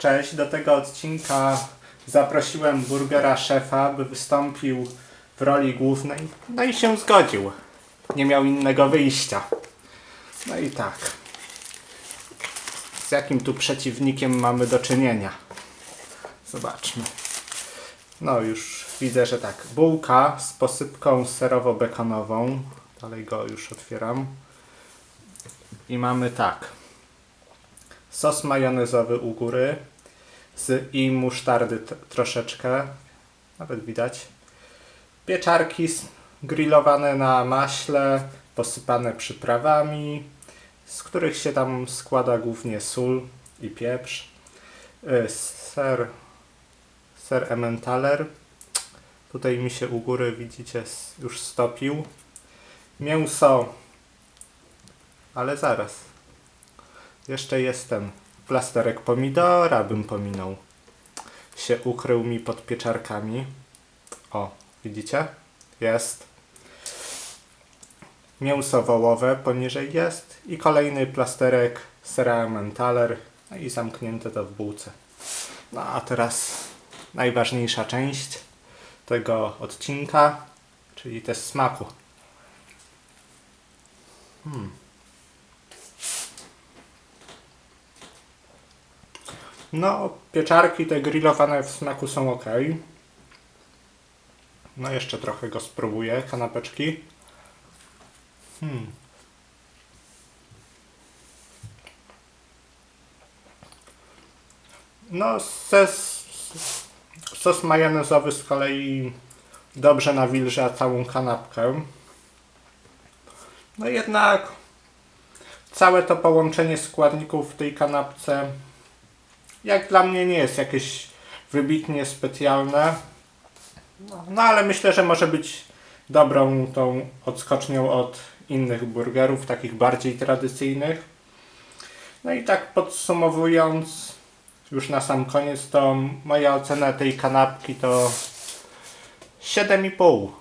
Cześć, do tego odcinka zaprosiłem burgera szefa, by wystąpił w roli głównej. No i się zgodził. Nie miał innego wyjścia. No i tak. Z jakim tu przeciwnikiem mamy do czynienia? Zobaczmy. No już widzę, że tak. Bułka z posypką serowo-bekonową. Dalej go już otwieram. I mamy tak. Sos majonezowy u góry. Z i musztardy troszeczkę. Nawet widać. Pieczarki grillowane na maśle, posypane przyprawami, z których się tam składa głównie sól i pieprz. Y, Ser, ser Emmentaler. Tutaj mi się u góry, widzicie, już stopił. Mięso. Ale zaraz. Jeszcze jest ten plasterek pomidora, bym pominął. Się ukrył mi pod pieczarkami. O, widzicie? Jest. Mięso wołowe poniżej jest i kolejny plasterek sera Emmentaler no i zamknięte to w bułce. No a teraz najważniejsza część tego odcinka, czyli test smaku. No, pieczarki te grillowane w smaku są ok. No, jeszcze trochę go spróbuję, kanapeczki. Hmm. No, ses, sos majonezowy z kolei dobrze nawilża całą kanapkę. No jednak całe to połączenie składników w tej kanapce jak dla mnie nie jest jakieś wybitnie specjalne. No, no ale myślę, że może być dobrą tą odskocznią od innych burgerów, takich bardziej tradycyjnych. No i tak podsumowując, już na sam koniec, to moja ocena tej kanapki to 7,5.